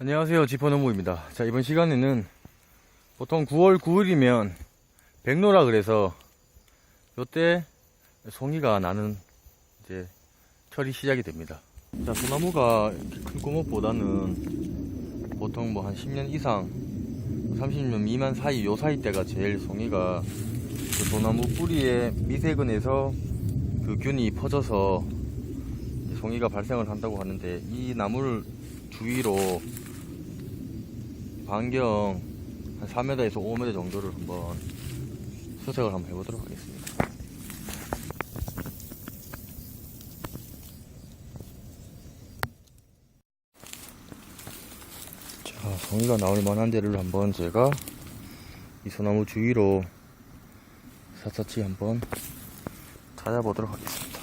안녕하세요. 지퍼너무입니다. 자 이번 시간에는 보통 9월 9일이면 백로라 그래서 요때 송이가 나는 이제 철이 시작이 됩니다. 자 소나무가 큰 꼬목보다는 보통 뭐 한 10년 이상 30년 미만 사이 요 사이 때가 제일 송이가 그 소나무 뿌리에 미세근에서 그 균이 퍼져서 송이가 발생을 한다고 하는데 이 나무를 주위로 반경 한 4m에서 5m 정도를 한번 수색을 한번 해보도록 하겠습니다. 자, 송이가 나올 만한 데를 한번 제가 이 소나무 주위로 샅샅이 한번 찾아보도록 하겠습니다.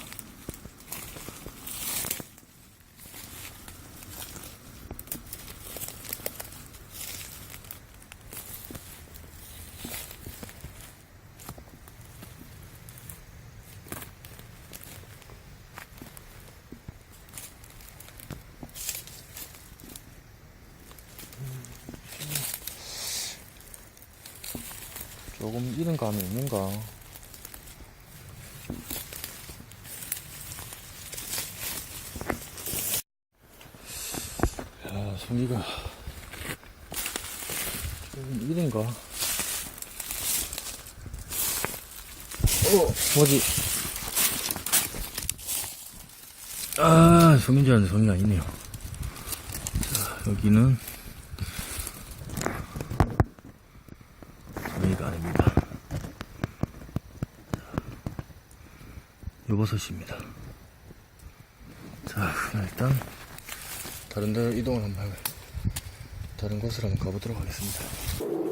조금 이른 감이 있는가? 야, 송이가 조금 이른가? 어, 뭐지? 아, 송인 줄 알았는데 송이가 아니네요. 자, 여기는 송이가 아닙니다. 요버섯입니다. 자, 일단 다른 데 이동을 한번 해 다른 곳으로 한번 가보도록 하겠습니다.